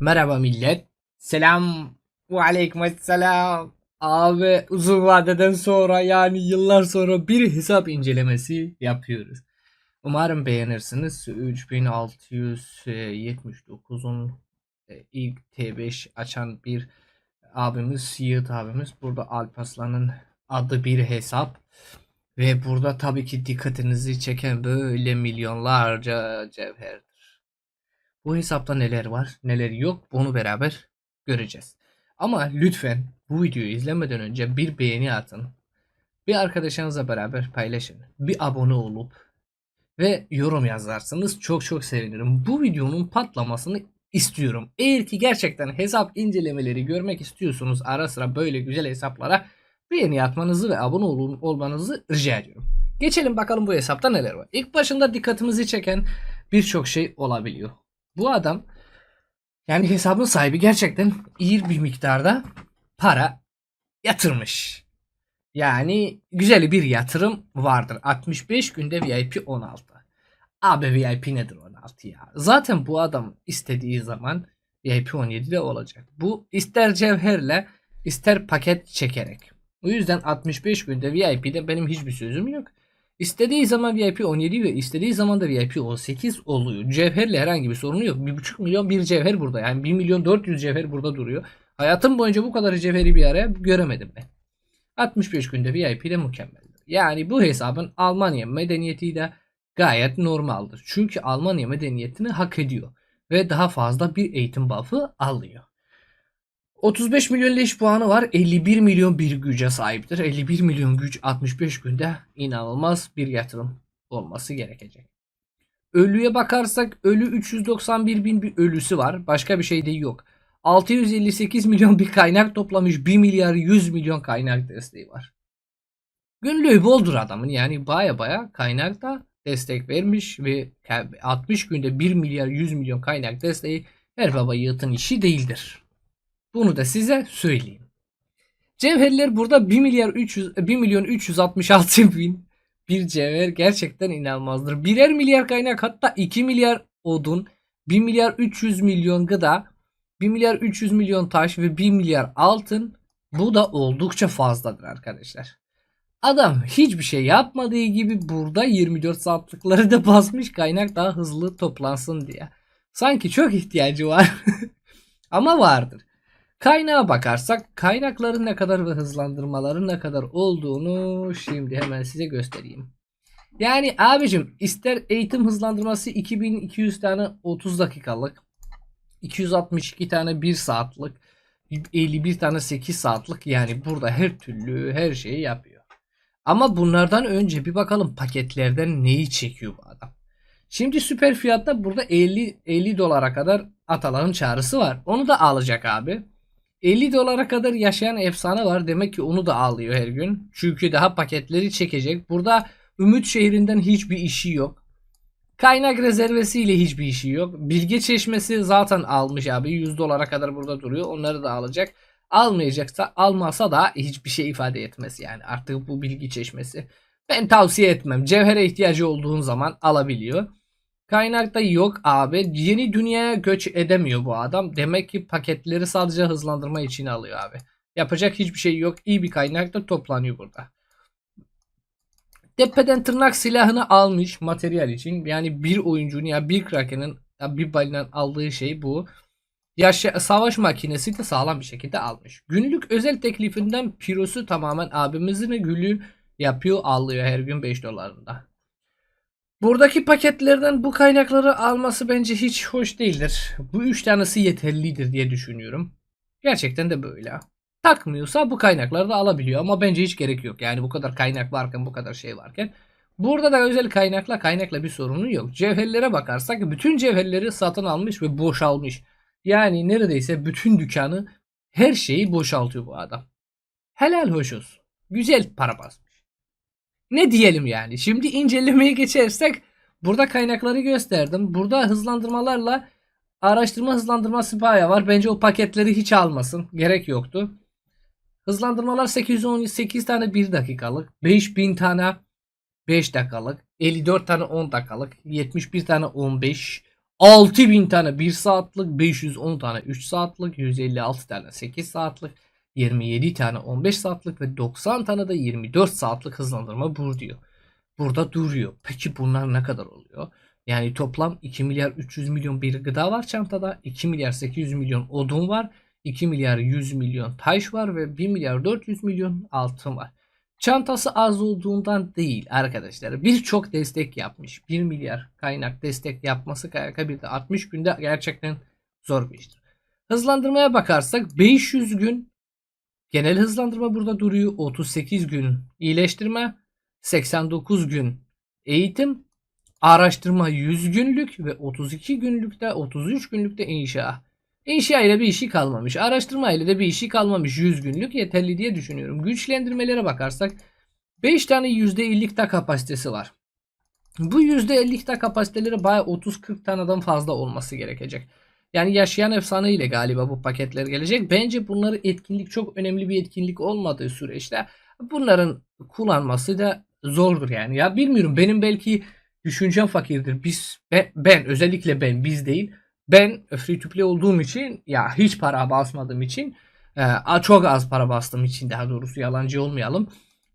Merhaba millet. Selam. Ve aleykümselam. Abi uzun vadeden sonra yani yıllar sonra bir hesap incelemesi yapıyoruz. Umarım beğenirsiniz. 3679'un e, ilk T5 açan bir abimiz Yiğit abimiz. Burada Alparslan'ın adı bir hesap. Ve burada tabii ki dikkatinizi çeken böyle milyonlarca cevherdir. Bu hesapta neler var, neler yok bunu beraber göreceğiz. Ama lütfen bu videoyu izlemeden önce bir beğeni atın. Bir arkadaşınızla beraber paylaşın. Bir abone olup ve yorum yazarsanız çok çok sevinirim. Bu videonun patlamasını istiyorum. Eğer ki gerçekten hesap incelemeleri görmek istiyorsunuz ara sıra böyle güzel hesaplara beğeni atmanızı ve abone olun, olmanızı rica ediyorum. Geçelim bakalım bu hesapta neler var. İlk başında dikkatimizi çeken birçok şey olabiliyor. Bu adam yani hesabın sahibi gerçekten iyi bir miktarda para yatırmış. Yani güzel bir yatırım vardır. 65 günde VIP 16. Abi VIP nedir 16 ya? Zaten bu adam istediği zaman VIP 17 de olacak. Bu ister cevherle ister paket çekerek. O yüzden 65 günde VIP'de benim hiçbir sözüm yok. İstediği zaman VIP 17 ve istediği zaman da VIP 18 oluyor. Cevherle herhangi bir sorunu yok. 1.5 milyon bir cevher burada. Yani 1 milyon 400 cevher burada duruyor. Hayatım boyunca bu kadar cevheri bir araya göremedim ben. 65 günde VIP de mükemmeldir. Yani bu hesabın Almanya medeniyeti de gayet normaldir. Çünkü Almanya medeniyetini hak ediyor. Ve daha fazla bir eğitim buff'ı alıyor. 35 milyon leş puanı var. 51 milyon bir güce sahiptir. 51 milyon güç 65 günde inanılmaz bir yatırım olması gerekecek. Ölüye bakarsak ölü 391 bin bir ölüsü var. Başka bir şey de yok. 658 milyon bir kaynak toplamış. 1 milyar 100 milyon kaynak desteği var. Günlüğü boldur adamın. Yani baya baya kaynakta destek vermiş ve 60 günde 1 milyar 100 milyon kaynak desteği her baba yiğitin işi değildir. Bunu da size söyleyeyim. Cevherler burada 1 milyar 300 1 milyon 366 bin bir cevher gerçekten inanılmazdır. Birer milyar kaynak hatta 2 milyar odun, 1 milyar 300 milyon gıda, 1 milyar 300 milyon taş ve 1 milyar altın bu da oldukça fazladır arkadaşlar. Adam hiçbir şey yapmadığı gibi burada 24 saatlikleri de basmış kaynak daha hızlı toplansın diye. Sanki çok ihtiyacı var. Ama vardır. Kaynağa bakarsak kaynakların ne kadar ve hızlandırmaların ne kadar olduğunu şimdi hemen size göstereyim. Yani abicim ister eğitim hızlandırması 2200 tane 30 dakikalık 262 tane 1 saatlik 51 tane 8 saatlik yani burada her türlü her şeyi yapıyor. Ama bunlardan önce bir bakalım paketlerden neyi çekiyor bu adam. Şimdi süper fiyatta burada 50 50 dolara kadar Atalan'ın çağrısı var. Onu da alacak abi. 50 dolara kadar yaşayan efsane var. Demek ki onu da alıyor her gün. Çünkü daha paketleri çekecek. Burada Ümit şehrinden hiçbir işi yok. Kaynak rezervesiyle hiçbir işi yok. Bilge çeşmesi zaten almış abi. 100 dolara kadar burada duruyor. Onları da alacak. Almayacaksa almasa da hiçbir şey ifade etmez yani. Artık bu bilgi çeşmesi. Ben tavsiye etmem. Cevhere ihtiyacı olduğun zaman alabiliyor. Kaynakta yok abi. Yeni dünyaya göç edemiyor bu adam. Demek ki paketleri sadece hızlandırma için alıyor abi. Yapacak hiçbir şey yok. İyi bir kaynak da toplanıyor burada. Tepeden tırnak silahını almış materyal için. Yani bir oyuncunun ya bir krakenin ya bir balinen aldığı şey bu. Yaşa savaş makinesi de sağlam bir şekilde almış. Günlük özel teklifinden pirosu tamamen abimizin gülü yapıyor alıyor her gün 5 dolarında. Buradaki paketlerden bu kaynakları alması bence hiç hoş değildir. Bu üç tanesi yeterlidir diye düşünüyorum. Gerçekten de böyle. Takmıyorsa bu kaynakları da alabiliyor ama bence hiç gerek yok. Yani bu kadar kaynak varken bu kadar şey varken. Burada da özel kaynakla kaynakla bir sorunu yok. Cevherlere bakarsak bütün cevherleri satın almış ve boşalmış. Yani neredeyse bütün dükkanı her şeyi boşaltıyor bu adam. Helal hoş olsun. Güzel para basmış. Ne diyelim yani? Şimdi incelemeye geçersek burada kaynakları gösterdim. Burada hızlandırmalarla araştırma hızlandırması bayağı var. Bence o paketleri hiç almasın. Gerek yoktu. Hızlandırmalar 818 tane 1 dakikalık. 5000 tane 5 dakikalık. 54 tane 10 dakikalık. 71 tane 15. 6000 tane 1 saatlik, 510 tane 3 saatlik, 156 tane 8 saatlik, 27 tane 15 saatlik ve 90 tane de 24 saatlik hızlandırma bur diyor. Burada duruyor. Peki bunlar ne kadar oluyor? Yani toplam 2 milyar 300 milyon bir gıda var çantada. 2 milyar 800 milyon odun var. 2 milyar 100 milyon taş var ve 1 milyar 400 milyon altın var. Çantası az olduğundan değil arkadaşlar. Birçok destek yapmış. 1 milyar kaynak destek yapması KYK de 60 günde gerçekten zor bir iştir. Hızlandırmaya bakarsak 500 gün genel hızlandırma burada duruyor. 38 gün iyileştirme, 89 gün eğitim, araştırma 100 günlük ve 32 günlükte 33 günlükte inşa. İnşa ile bir işi kalmamış. Araştırma ile de bir işi kalmamış. 100 günlük yeterli diye düşünüyorum. Güçlendirmelere bakarsak 5 tane %50'lik ta kapasitesi var. Bu %50'lik ta kapasiteleri baya 30-40 taneden fazla olması gerekecek. Yani yaşayan efsane ile galiba bu paketler gelecek. Bence bunları etkinlik çok önemli bir etkinlik olmadığı süreçte bunların kullanması da zordur yani. Ya bilmiyorum benim belki düşüncem fakirdir. Biz ben, ben özellikle ben biz değil ben free to play olduğum için ya hiç para basmadığım için e, çok az para bastığım için daha doğrusu yalancı olmayalım.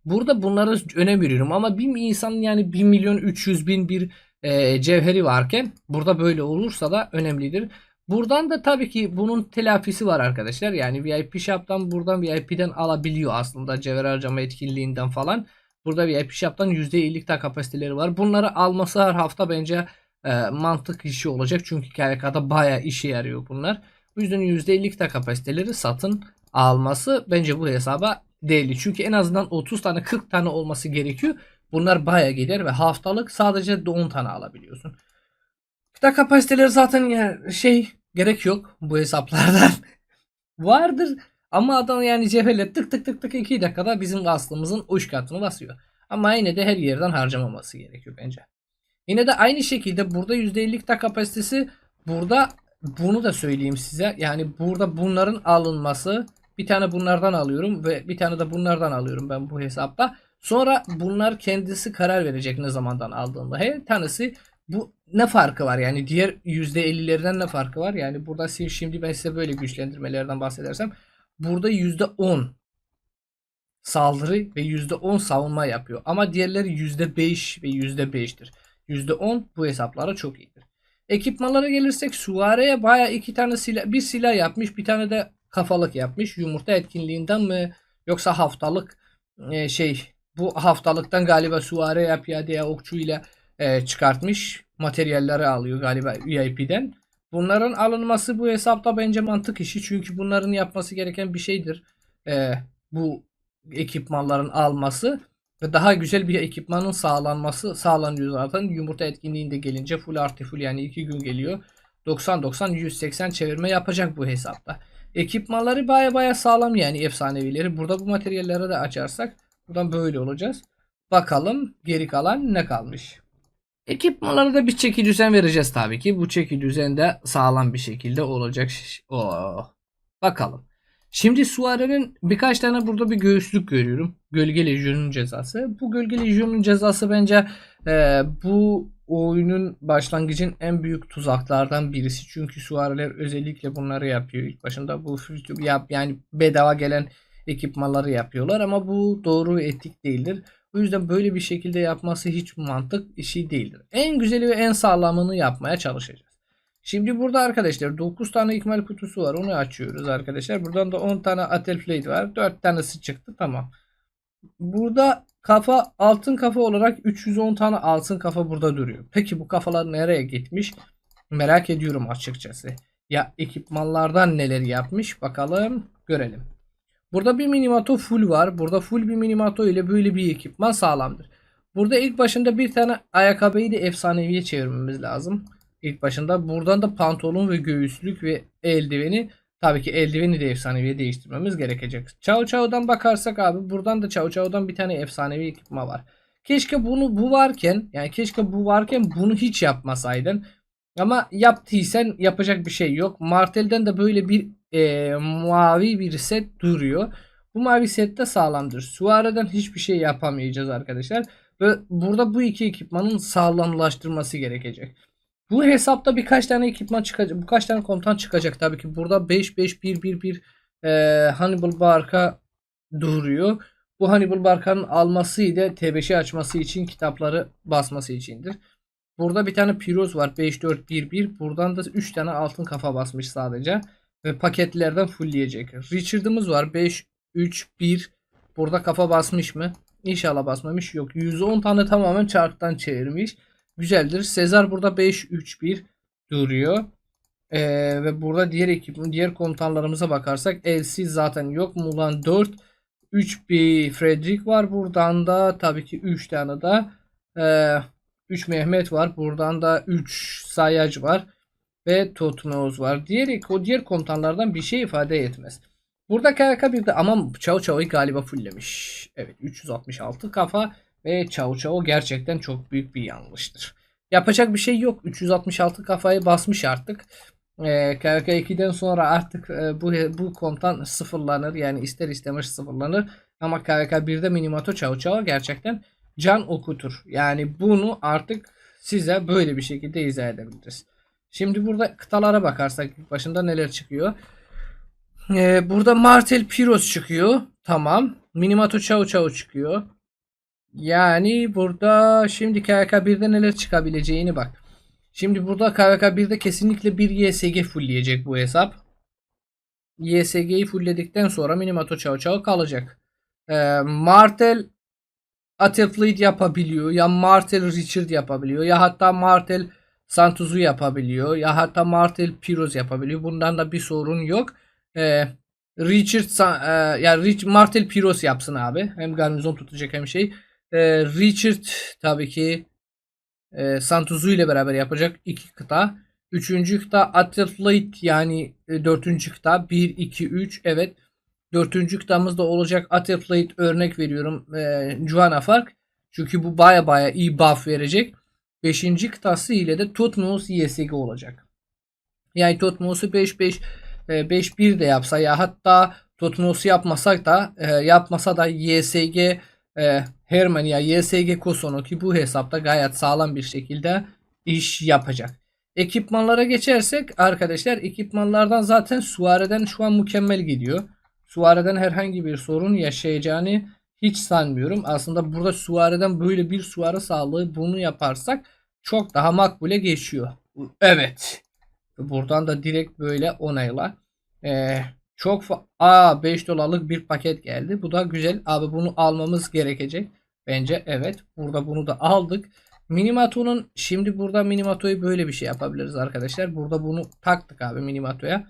Burada bunları önem veriyorum ama bir insanın yani 1 milyon 300 bin bir e, cevheri varken burada böyle olursa da önemlidir. Buradan da tabii ki bunun telafisi var arkadaşlar. Yani VIP Shop'tan buradan VIP'den alabiliyor aslında cevher harcama etkinliğinden falan. Burada VIP Shop'tan %50'lik daha kapasiteleri var. Bunları alması her hafta bence e, mantık işi olacak. Çünkü KVK'da baya işe yarıyor bunlar. Bu yüzden %50'lik de kapasiteleri satın alması bence bu hesaba değerli. Çünkü en azından 30 tane 40 tane olması gerekiyor. Bunlar baya gider ve haftalık sadece 10 tane alabiliyorsun. Kıta kapasiteleri zaten yani şey gerek yok bu hesaplardan. Vardır ama adam yani cebelle tık tık tık tık 2 dakikada bizim aslımızın uç katını basıyor. Ama yine de her yerden harcamaması gerekiyor bence. Yine de aynı şekilde burada %50'lik ta kapasitesi burada bunu da söyleyeyim size. Yani burada bunların alınması bir tane bunlardan alıyorum ve bir tane de bunlardan alıyorum ben bu hesapta. Sonra bunlar kendisi karar verecek ne zamandan aldığında. Her tanesi bu ne farkı var yani diğer %50'lerden ne farkı var? Yani burada şimdi ben size böyle güçlendirmelerden bahsedersem burada %10 saldırı ve %10 savunma yapıyor. Ama diğerleri %5 ve %5'tir. %10 bu hesaplara çok iyidir. Ekipmanlara gelirsek Suare'ye baya iki tane silah, bir silah yapmış bir tane de kafalık yapmış. Yumurta etkinliğinden mi yoksa haftalık e, şey bu haftalıktan galiba Suare yapıyor diye okçu ile e, çıkartmış. Materyalleri alıyor galiba VIP'den. Bunların alınması bu hesapta bence mantık işi. Çünkü bunların yapması gereken bir şeydir. E, bu ekipmanların alması ve daha güzel bir ekipmanın sağlanması sağlanıyor zaten. Yumurta etkinliğinde gelince full artı full yani 2 gün geliyor. 90-90 180 çevirme yapacak bu hesapta. Ekipmanları baya baya sağlam yani efsanevileri. Burada bu materyallere de açarsak buradan böyle olacağız. Bakalım geri kalan ne kalmış. Ekipmanlara da bir çeki düzen vereceğiz tabii ki. Bu çeki düzen de sağlam bir şekilde olacak. Oo. Bakalım. Şimdi Suare'nin birkaç tane burada bir göğüslük görüyorum. Gölge Lejyon'un cezası. Bu Gölge Lejyon'un cezası bence e, bu oyunun başlangıcın en büyük tuzaklardan birisi. Çünkü Suare'ler özellikle bunları yapıyor. İlk başında bu yap yani bedava gelen ekipmanları yapıyorlar ama bu doğru etik değildir. O yüzden böyle bir şekilde yapması hiç mantık işi değildir. En güzeli ve en sağlamını yapmaya çalışacağız. Şimdi burada arkadaşlar 9 tane ikmal kutusu var. Onu açıyoruz arkadaşlar. Buradan da 10 tane Atel Plate var. 4 tanesi çıktı. Tamam. Burada kafa altın kafa olarak 310 tane altın kafa burada duruyor. Peki bu kafalar nereye gitmiş? Merak ediyorum açıkçası. Ya ekipmanlardan neler yapmış bakalım görelim. Burada bir minimato full var. Burada full bir minimato ile böyle bir ekipman sağlamdır. Burada ilk başında bir tane ayakkabıyı da efsaneviye çevirmemiz lazım ilk başında. Buradan da pantolon ve göğüslük ve eldiveni tabii ki eldiveni de efsaneviye değiştirmemiz gerekecek. Çao Çao'dan bakarsak abi buradan da Çao Çao'dan bir tane efsanevi ekipman var. Keşke bunu bu varken yani keşke bu varken bunu hiç yapmasaydın. Ama yaptıysan yapacak bir şey yok. Martel'den de böyle bir e, mavi bir set duruyor. Bu mavi set de sağlamdır. Suare'den hiçbir şey yapamayacağız arkadaşlar. Ve burada bu iki ekipmanın sağlamlaştırması gerekecek. Bu hesapta birkaç tane ekipman çıkacak. Birkaç tane komutan çıkacak tabii ki. Burada 5 5 1 1 1 e, Hannibal Barka duruyor. Bu Hannibal Barka'nın alması ile T5'i açması için kitapları basması içindir. Burada bir tane Piroz var 5 4 1 1. Buradan da 3 tane altın kafa basmış sadece. Ve paketlerden fullleyecek. Richard'ımız var 5 3 1. Burada kafa basmış mı? İnşallah basmamış. Yok. 110 tane tamamen çarktan çevirmiş. Güzeldir. Sezar burada 5 3 1 duruyor. Ee, ve burada diğer ekip diğer komutanlarımıza bakarsak LC zaten yok. Mulan 4 3 bir Frederick var. Buradan da tabii ki 3 tane de 3 Mehmet var. Buradan da 3 Sayac var. Ve Totmeoz var. Diğer, o diğer komutanlardan bir şey ifade etmez. Burada KK bir de ama Çao Çao'yu galiba fulllemiş. Evet 366 kafa ve Çao Çao gerçekten çok büyük bir yanlıştır. Yapacak bir şey yok. 366 kafayı basmış artık. Ee, KK 2'den sonra artık e, bu bu komutan sıfırlanır. Yani ister istemez sıfırlanır. Ama KK 1'de Minimato Çao Çao gerçekten can okutur. Yani bunu artık size böyle bir şekilde izah edebiliriz. Şimdi burada kıtalara bakarsak başında neler çıkıyor. Ee, burada Martel Piros çıkıyor. Tamam. Minimato Chao Chao çıkıyor. Yani burada şimdi KK1'de neler çıkabileceğini bak. Şimdi burada KK1'de kesinlikle bir YSG fullleyecek bu hesap. YSG'yi fullledikten sonra Minimato Chao Chao kalacak. Ee, Martel Athlete yapabiliyor. Ya Martel Richard yapabiliyor. Ya hatta Martel Santuz'u yapabiliyor. Ya hatta Martel Piroz yapabiliyor. Bundan da bir sorun yok. Ee, Richard e, ya Rich, Martel Piros yapsın abi. Hem garnizon tutacak hem şey. Ee, Richard tabii ki e, Santuzu ile beraber yapacak iki kıta. Üçüncü kıta Athlete yani e, dördüncü kıta. 1, 2, 3 evet. Dördüncü kıtamızda olacak Athlete örnek veriyorum. E, Juana Fark. Çünkü bu baya baya iyi buff verecek. Beşinci kıtası ile de Totmos YSG olacak. Yani Totmos'u 5-5 5-1 de yapsa ya hatta Totmos'u yapmasak da e, yapmasa da YSG e, Herman ya YSG Kosono ki bu hesapta gayet sağlam bir şekilde iş yapacak. Ekipmanlara geçersek arkadaşlar ekipmanlardan zaten Suare'den şu an mükemmel gidiyor. Suare'den herhangi bir sorun yaşayacağını hiç sanmıyorum. Aslında burada Suare'den böyle bir Suare sağlığı bunu yaparsak çok daha makbule geçiyor. Evet. Buradan da direkt böyle onayla. Ee, çok Aa 5 dolarlık bir paket geldi. Bu da güzel. Abi bunu almamız gerekecek. Bence evet. Burada bunu da aldık. Minimato'nun şimdi burada Minimato'yu böyle bir şey yapabiliriz arkadaşlar. Burada bunu taktık abi Minimato'ya.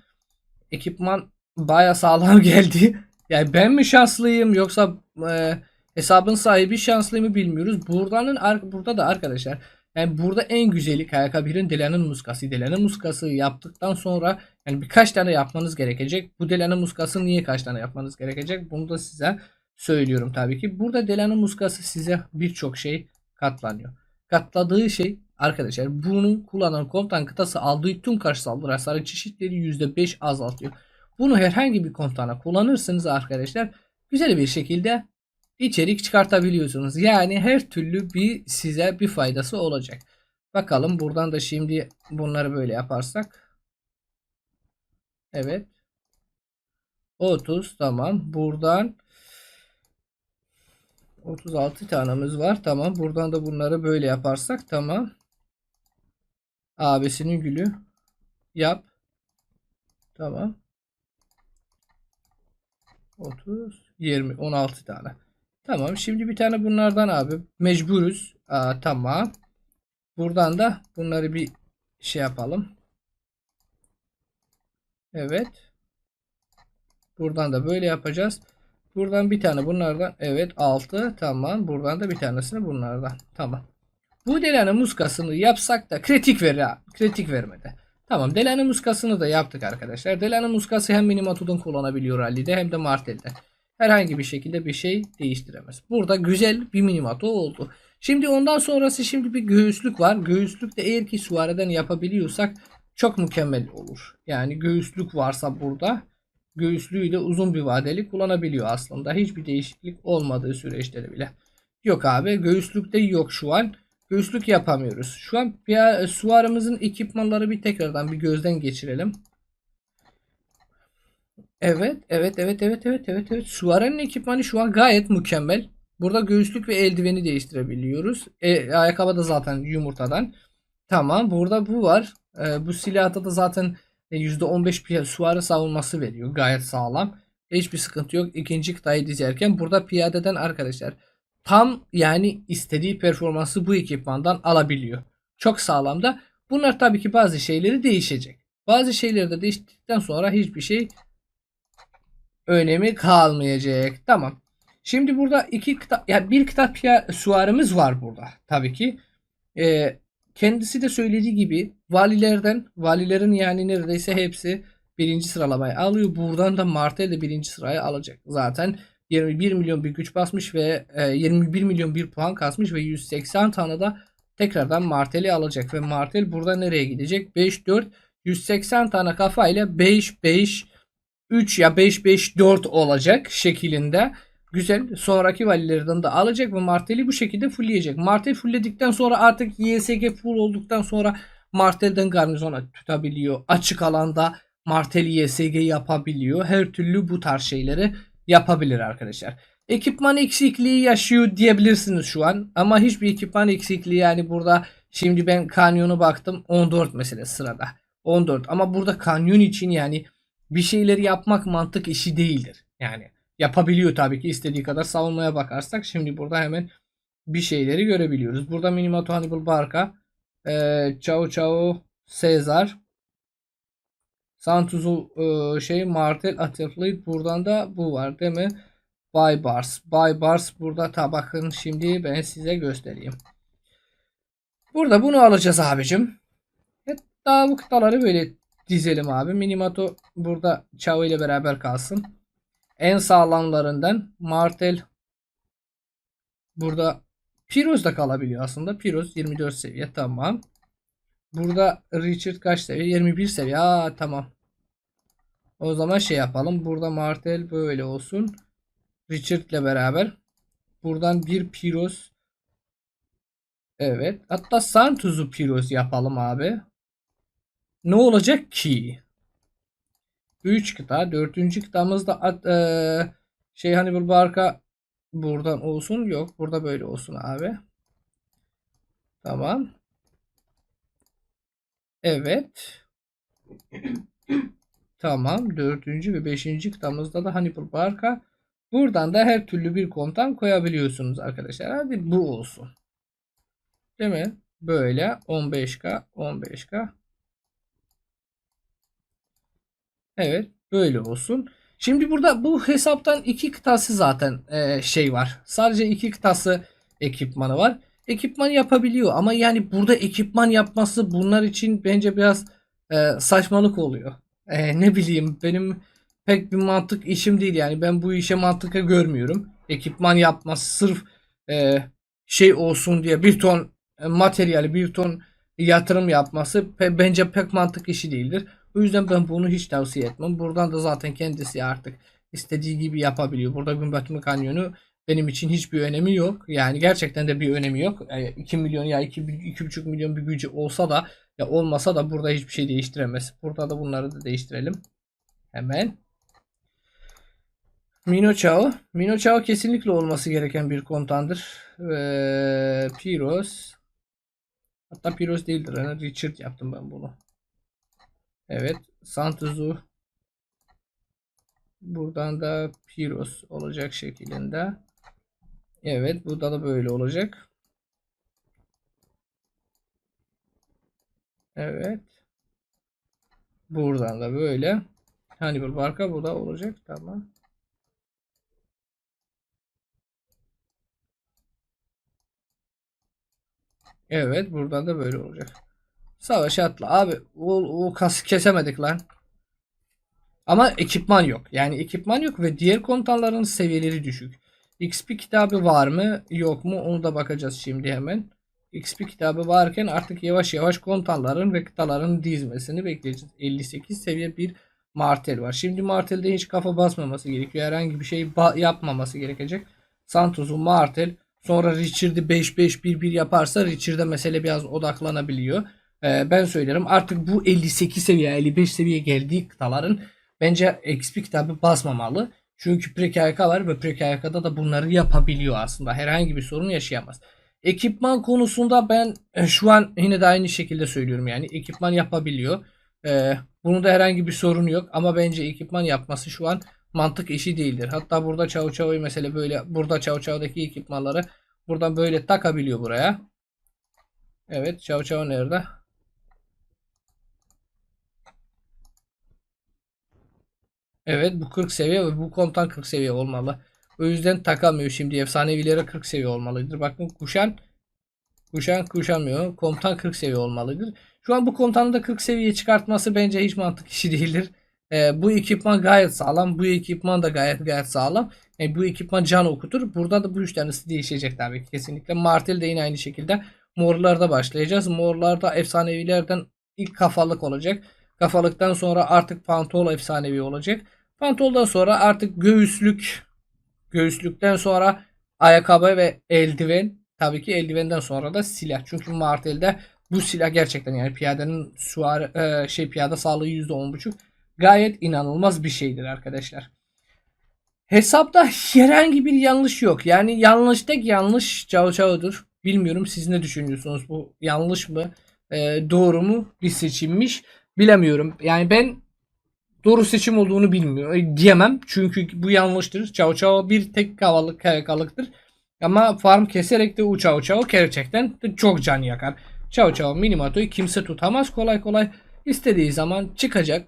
Ekipman baya sağlam geldi. Yani ben mi şanslıyım yoksa e, hesabın sahibi şanslı mı bilmiyoruz. Buradanın burada da arkadaşlar yani burada en güzeli KYK1'in Delan'ın muskası. Delan'ın muskası yaptıktan sonra yani birkaç tane yapmanız gerekecek. Bu Delan'ın muskası niye kaç tane yapmanız gerekecek? Bunu da size söylüyorum tabii ki. Burada Delan'ın muskası size birçok şey katlanıyor. Katladığı şey arkadaşlar bunu kullanan komutan kıtası aldığı tüm karşı saldırı hasarı çeşitleri %5 azaltıyor. Bunu herhangi bir komutana kullanırsınız arkadaşlar güzel bir şekilde içerik çıkartabiliyorsunuz. Yani her türlü bir size bir faydası olacak. Bakalım buradan da şimdi bunları böyle yaparsak. Evet. 30 tamam. Buradan 36 tanemiz var. Tamam. Buradan da bunları böyle yaparsak tamam. Abisinin gülü yap. Tamam. 30 20 16 tane. Tamam. Şimdi bir tane bunlardan abi. Mecburuz. Aa, tamam. Buradan da bunları bir şey yapalım. Evet. Buradan da böyle yapacağız. Buradan bir tane bunlardan. Evet 6. Tamam. Buradan da bir tanesini bunlardan. Tamam. Bu delene muskasını yapsak da kritik ver kritik vermedi. Tamam delene muskasını da yaptık arkadaşlar. Delene muskası hem minimatudun kullanabiliyor rallide hem de martelde herhangi bir şekilde bir şey değiştiremez. Burada güzel bir minimato oldu. Şimdi ondan sonrası şimdi bir göğüslük var. Göğüslük de eğer ki suareden yapabiliyorsak çok mükemmel olur. Yani göğüslük varsa burada göğüslüğü de uzun bir vadeli kullanabiliyor aslında. Hiçbir değişiklik olmadığı süreçte bile. Yok abi göğüslükte yok şu an. Göğüslük yapamıyoruz. Şu an bir suarımızın ekipmanları bir tekrardan bir gözden geçirelim. Evet, evet, evet, evet, evet, evet, evet. Suare'nin ekipmanı şu an gayet mükemmel. Burada göğüslük ve eldiveni değiştirebiliyoruz. E, ayakkabı da zaten yumurtadan. Tamam, burada bu var. E, bu silahta da zaten e, %15 piya- suarı savunması veriyor. Gayet sağlam. Hiçbir sıkıntı yok. İkinci kıtayı dizerken burada piyadeden arkadaşlar tam yani istediği performansı bu ekipmandan alabiliyor. Çok sağlam da. Bunlar tabii ki bazı şeyleri değişecek. Bazı şeyleri de değiştikten sonra hiçbir şey önemi kalmayacak. Tamam. Şimdi burada iki kıta, ya bir kitap ya suarımız var burada tabii ki. Ee, kendisi de söylediği gibi valilerden, valilerin yani neredeyse hepsi birinci sıralamayı alıyor. Buradan da Martel de birinci sırayı alacak. Zaten 21 milyon bir güç basmış ve e, 21 milyon bir puan kasmış ve 180 tane da tekrardan Martel'i alacak ve Martel burada nereye gidecek? 5 4 180 tane kafayla 5 5 3 ya 5 5 4 olacak şeklinde. Güzel. Sonraki valilerden de alacak ve Martel'i bu şekilde fullleyecek. Martel fullledikten sonra artık YSG full olduktan sonra Martel'den garnizona tutabiliyor. Açık alanda Martel YSG yapabiliyor. Her türlü bu tarz şeyleri yapabilir arkadaşlar. Ekipman eksikliği yaşıyor diyebilirsiniz şu an. Ama hiçbir ekipman eksikliği yani burada şimdi ben kanyonu baktım 14 mesela sırada. 14 ama burada kanyon için yani bir şeyleri yapmak mantık işi değildir. Yani yapabiliyor tabii ki istediği kadar savunmaya bakarsak. Şimdi burada hemen bir şeyleri görebiliyoruz. Burada Minimato Hannibal Barca, e, Chao Chao Caesar, Santuz'u e, şey Martel Athlete buradan da bu var değil mi? Baybars. Baybars burada ta bakın şimdi ben size göstereyim. Burada bunu alacağız abicim. Hatta bu kıtaları böyle dizelim abi. Minimato burada Chao ile beraber kalsın. En sağlamlarından Martel burada Piroz da kalabiliyor aslında. Piroz 24 seviye tamam. Burada Richard kaç seviye? 21 seviye. Aa, tamam. O zaman şey yapalım. Burada Martel böyle olsun. Richard ile beraber. Buradan bir Piroz. Evet. Hatta Santuz'u Piroz yapalım abi. Ne olacak ki? 3 kıta. 4. kıtamızda at, e, şey hani bir barka buradan olsun. Yok. Burada böyle olsun abi. Tamam. Evet. Tamam. Dördüncü ve beşinci kıtamızda da Hannibal Barca. Buradan da her türlü bir komutan koyabiliyorsunuz arkadaşlar. Hadi bu olsun. Değil mi? Böyle 15K 15K. Evet. Böyle olsun. Şimdi burada bu hesaptan iki kıtası zaten e, şey var. Sadece iki kıtası ekipmanı var. Ekipman yapabiliyor ama yani burada ekipman yapması bunlar için bence biraz e, saçmalık oluyor. E, ne bileyim benim pek bir mantık işim değil yani ben bu işe mantıka görmüyorum. Ekipman yapması sırf e, şey olsun diye bir ton e, materyali bir ton yatırım yapması pe- bence pek mantık işi değildir. O yüzden ben bunu hiç tavsiye etmem. Buradan da zaten kendisi artık istediği gibi yapabiliyor. Burada gün batımı kanyonu benim için hiçbir önemi yok. Yani gerçekten de bir önemi yok. Yani 2 milyon ya 2, 2,5 milyon bir gücü olsa da ya olmasa da burada hiçbir şey değiştiremez. Burada da bunları da değiştirelim. Hemen. Mino Chao. Mino Chao kesinlikle olması gereken bir komutandır. Ve Piros. Hatta Piros değildir. Yani Richard yaptım ben bunu. Evet. Santuz'u buradan da Piros olacak şeklinde. Evet. Burada da böyle olacak. Evet. Buradan da böyle. Hannibal Barca burada olacak. Tamam. Evet. Buradan da böyle olacak. Savaş atla. Abi o, o kas kesemedik lan. Ama ekipman yok. Yani ekipman yok ve diğer komutanların seviyeleri düşük. XP kitabı var mı yok mu onu da bakacağız şimdi hemen. XP kitabı varken artık yavaş yavaş komutanların ve kıtaların dizmesini bekleyeceğiz. 58 seviye bir Martel var. Şimdi Martel'de hiç kafa basmaması gerekiyor. Herhangi bir şey yapmaması gerekecek. Santos'un Martel Sonra Richard'ı 5-5-1-1 yaparsa Richard'a mesele biraz odaklanabiliyor. Ee, ben söylerim artık bu 58 seviye 55 seviye geldiği kıtaların bence XP kitabı basmamalı. Çünkü PKK var ve PKK'da da bunları yapabiliyor aslında. Herhangi bir sorun yaşayamaz. Ekipman konusunda ben e, şu an yine de aynı şekilde söylüyorum yani ekipman yapabiliyor. Ee, bunun herhangi bir sorun yok ama bence ekipman yapması şu an mantık işi değildir. Hatta burada Çav Çav'ı mesela böyle burada Çav Çav'daki ekipmanları buradan böyle takabiliyor buraya. Evet Çav Çav nerede? Evet bu 40 seviye ve bu komutan 40 seviye olmalı. O yüzden takamıyor şimdi efsanevilere 40 seviye olmalıdır. Bakın kuşan kuşan kuşanmıyor. Komutan 40 seviye olmalıdır. Şu an bu komutanı da 40 seviye çıkartması bence hiç mantık işi değildir. Ee, bu ekipman gayet sağlam. Bu ekipman da gayet gayet sağlam. Yani bu ekipman can okutur. Burada da bu üç tanesi değişecek tabii ki kesinlikle. Martel de yine aynı şekilde. Morlarda başlayacağız. Morlarda efsanevilerden ilk kafalık olacak. Kafalıktan sonra artık pantol efsanevi olacak. Pantoldan sonra artık göğüslük göğüslükten sonra ayakkabı ve eldiven tabii ki eldivenden sonra da silah. Çünkü Martel'de bu silah gerçekten yani piyadenin suar e, şey piyade sağlığı %10.5 gayet inanılmaz bir şeydir arkadaşlar. Hesapta herhangi bir yanlış yok. Yani yanlış tek yanlış Cao Cao'dur. Bilmiyorum siz ne düşünüyorsunuz? Bu yanlış mı? e, doğru mu bir seçimmiş? Bilemiyorum. Yani ben doğru seçim olduğunu bilmiyorum. Diyemem. Çünkü bu yanlıştır. Cao Cao bir tek kavalık kalıktır. Ama farm keserek de o Cao gerçekten çok can yakar. Cao Cao Minimato'yu kimse tutamaz kolay kolay. İstediği zaman çıkacak.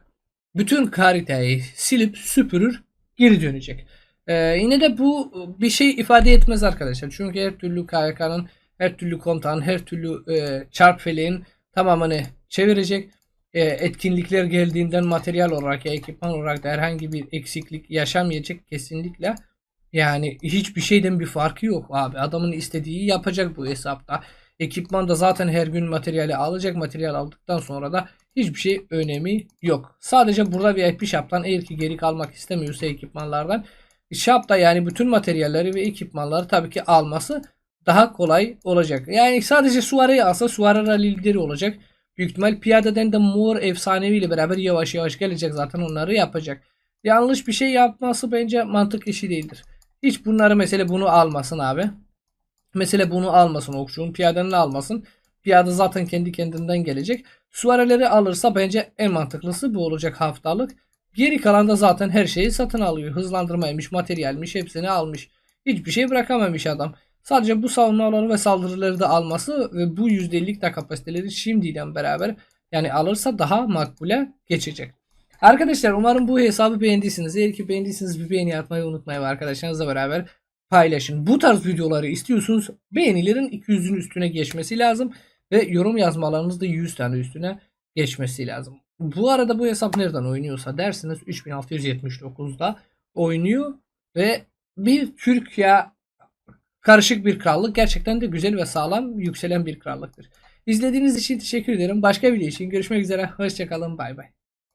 Bütün haritayı silip süpürür geri dönecek. Ee, yine de bu bir şey ifade etmez arkadaşlar. Çünkü her türlü KYK'nın her türlü komutan, her türlü e, çarp feleğin tamamını çevirecek. E, etkinlikler geldiğinden materyal olarak ya ekipman olarak da herhangi bir eksiklik yaşamayacak kesinlikle. Yani hiçbir şeyden bir farkı yok abi. Adamın istediği yapacak bu hesapta. Ekipman da zaten her gün materyali alacak. Materyal aldıktan sonra da hiçbir şey önemi yok. Sadece burada VIP shop'tan eğer ki geri kalmak istemiyorsa ekipmanlardan shop'ta yani bütün materyalleri ve ekipmanları tabii ki alması daha kolay olacak. Yani sadece Suare'yi alsa Suare lideri olacak. Büyük ihtimal piyadeden de Mor efsanevi ile beraber yavaş yavaş gelecek zaten onları yapacak. Yanlış bir şey yapması bence mantık işi değildir. Hiç bunları mesela bunu almasın abi. Mesela bunu almasın okçunun piyadenin almasın. Piyade zaten kendi kendinden gelecek. Suareleri alırsa bence en mantıklısı bu olacak haftalık. Geri kalan da zaten her şeyi satın alıyor. Hızlandırmaymış, materyalmiş hepsini almış. Hiçbir şey bırakamamış adam. Sadece bu savunmaları ve saldırıları da alması ve bu %50'lik de kapasiteleri şimdiyle beraber yani alırsa daha makbule geçecek. Arkadaşlar umarım bu hesabı beğendiysiniz. Eğer ki beğendiyseniz bir beğeni atmayı unutmayın arkadaşlarınızla beraber paylaşın. Bu tarz videoları istiyorsunuz. Beğenilerin 200'ün üstüne geçmesi lazım. Ve yorum yazmalarınız da 100 tane üstüne geçmesi lazım. Bu arada bu hesap nereden oynuyorsa dersiniz 3679'da oynuyor. Ve bir Türkiye karışık bir krallık. Gerçekten de güzel ve sağlam yükselen bir krallıktır. İzlediğiniz için teşekkür ederim. Başka video için görüşmek üzere. Hoşçakalın. Bay bay.